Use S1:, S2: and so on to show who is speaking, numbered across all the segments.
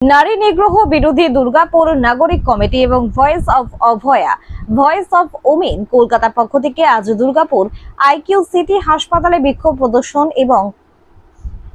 S1: নারী নিগ্রহ বিরোধী দুর্গাপুর নাগরিক কমিটি এবং voice of Abhaya, voice of women কলকাতার পক্ষ থেকে আজ দুর্গাপুর আইকিউ সিটি হাসপাতালে বিক্ষোভ প্রদর্শন এবং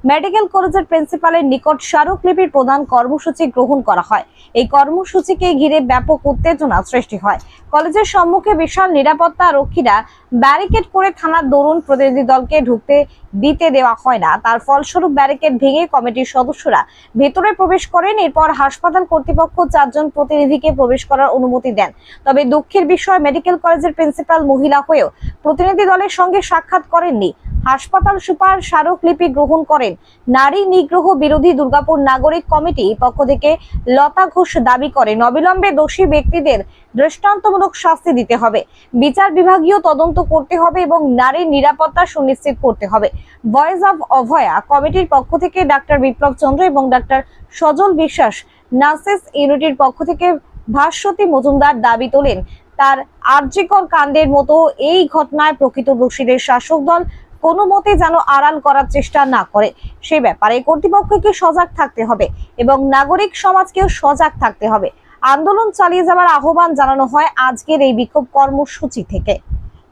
S1: মেডিকেল কলেজের প্রিন্সিপালের নিকট স্মারকলিপির প্রদান কর্মসূচি গ্রহণ করা হয়। এই কর্মসূচিকে ঘিরে ব্যাপক উত্তেজনা সৃষ্টি হয়। কলেজের সম্মুখে বিশাল নিরাপত্তা রক্ষীরা ব্যারিকেড করে থানার দরুন প্রতিনিধি দলকে ঢুকতে দিতে দেওয়া হয় না। তার ফলস্বরূপ ব্যারিকেড ভেঙে কমিটির সদস্যরা ভেতরে প্রবেশ করেন। এরপর হাসপাতাল কর্তৃপক্ষ চারজন প্রতিনিধিকে প্রবেশ করার অনুমতি দেন। তবে দুঃখের বিষয়, মেডিকেল কলেজের প্রিন্সিপাল মহিলা হয়েও প্রতিনিধি দলের সঙ্গে সাক্ষাৎ করেননি। হাসপাতাল সুপার স্মারকলিপি গ্রহণ করেন নারী নিগ্রহ বিরোধী দুর্গাপুর নাগরিক কমিটি। পক্ষ থেকে লতা ঘোষ দাবি করেন, অবিলম্বে দোষী ব্যক্তিদের দৃষ্টান্তমূলক শাস্তি দিতে হবে। বিচার বিভাগীয় তদন্ত করতে হবে এবং নারীর নিরাপত্তা সুনিশ্চিত করতে হবে। ভয়েস অফ অভয়া কমিটির পক্ষ থেকে ডাক্তার বিপ্লব চন্দ্র এবং ডাক্তার সজল বিশ্বাস নার্সেস ইউনিটির পক্ষ থেকে ভাস্বতী মজুমদার দাবি তোলেন, তার আর্যিকর কাণ্ডের মতো এই ঘটনায় প্রকৃত দোষীদের শাসক দল কোনো মতে যেন আড়াল করার চেষ্টা না করে। সে ব্যাপারে কর্তৃপক্ষকে সজাগ থাকতে হবে এবং নাগরিক সমাজকেও সজাগ থাকতে হবে। আন্দোলন চালিয়ে যাওয়ার আহ্বান জানানো হয় আজকের এই বিক্ষোভ কর্মসূচি থেকে।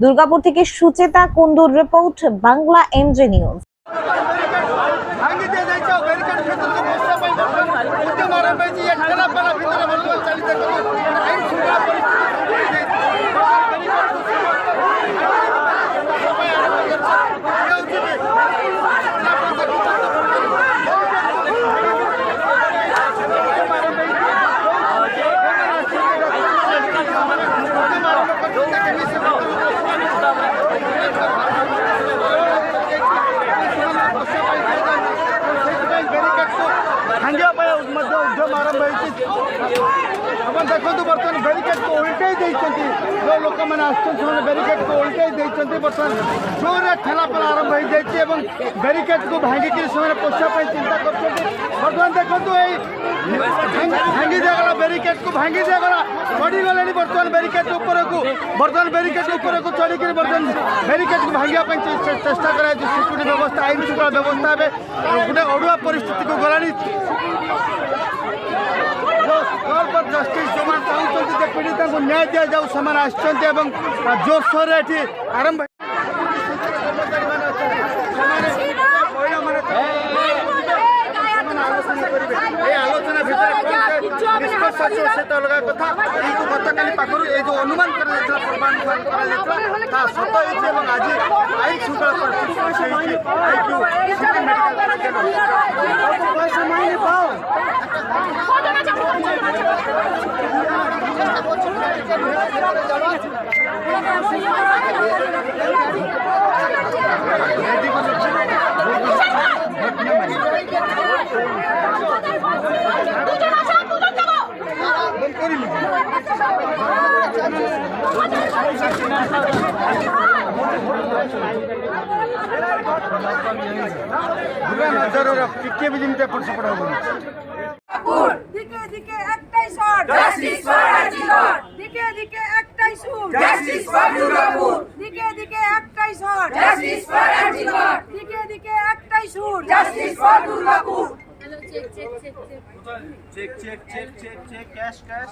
S1: দুর্গাপুর থেকে সুচেতা কুন্দুর রিপোর্ট, বাংলা এনজে নিউজ।
S2: ଆପଣ ଦେଖନ୍ତୁ ବର୍ତ୍ତମାନ ବ୍ୟାରିକେଡ୍କୁ ଓଲଟେଇ ଦେଇଛନ୍ତି ଯେଉଁ ଲୋକମାନେ ଆସୁଛନ୍ତି ସେମାନେ ବ୍ୟାରିକେଡ୍କୁ ଓଲଟେଇ ଦେଇଛନ୍ତି ବର୍ତ୍ତମାନ ଜୋରରେ ଠେଲାପେଲା ଆରମ୍ଭ ହେଇଯାଇଛି ଏବଂ ବ୍ୟାରିକେଡ୍କୁ ଭାଙ୍ଗିକି ସେମାନେ ପଶିବା ପାଇଁ ଚିନ୍ତା କରୁଛନ୍ତି ବର୍ତ୍ତମାନ ଦେଖନ୍ତୁ ଏଇ ଭାଙ୍ଗି ଦିଆଗଲା ବ୍ୟାରିକେଡ୍କୁ ଭାଙ୍ଗି ଦିଆଗଲା ଚଢ଼ିଗଲେଣି ବର୍ତ୍ତମାନ ବ୍ୟାରିକେଡ୍ ଉପରକୁ ବର୍ତ୍ତମାନ ବ୍ୟାରିକେଡ୍ ଉପରକୁ ଚଢ଼ିକିରି ବର୍ତ୍ତମାନ ବ୍ୟାରିକେଡ୍କୁ ଭାଙ୍ଗିବା ପାଇଁ ଚେ- ଚେଷ୍ଟା କରାଯାଉଛି ସିକ୍ୟୁରିଟି ବ୍ୟବସ୍ଥା ଆଇନ ଶୃଙ୍ଖଳା ବ୍ୟବସ୍ଥା ଏବେ ଗୋଟେ ଅଡ଼ୁଆ ପରିସ୍ଥିତିକୁ ଗଲାଣି କଲ୍ ପୀଡ଼ିତାଙ୍କୁ ନ୍ୟାୟ ଦିଆଯାଉ ସେମାନେ ଆସିଛନ୍ତି ଏବଂ ଜୋରସୋରରେ ଏଠି ଆରମ୍ଭ ସହିତ ଅଲଗା କଥା ଏଇ ଗତକାଲି ପାଖରୁ ଏଇ ଯେଉଁ ଅନୁମାନ କରାଯାଇଥିଲା ପୂର୍ବାନୁମାନ କରାଯାଇଥିଲା ତାହା ସତ ହେଇଛି ଏବଂ ଆଜି ଆଇନ ଶୃଙ୍ଖଳା ପରିସ୍ଥିତି ହେଇଛି পুরা নজর টিকে বি
S3: দিকে একটাই শট
S4: জাস্টিস ফর আজিগর
S3: দিকে একটাই সুর।
S4: জাস্টিস ফর দুর্গাপুর
S3: দিকে দিকে একটাই সুর
S4: জাস্টিস ফর আজিগর
S3: দিকে দিকে একটাই সুর।
S4: Justice for Durgapur
S2: check check check check check cash cash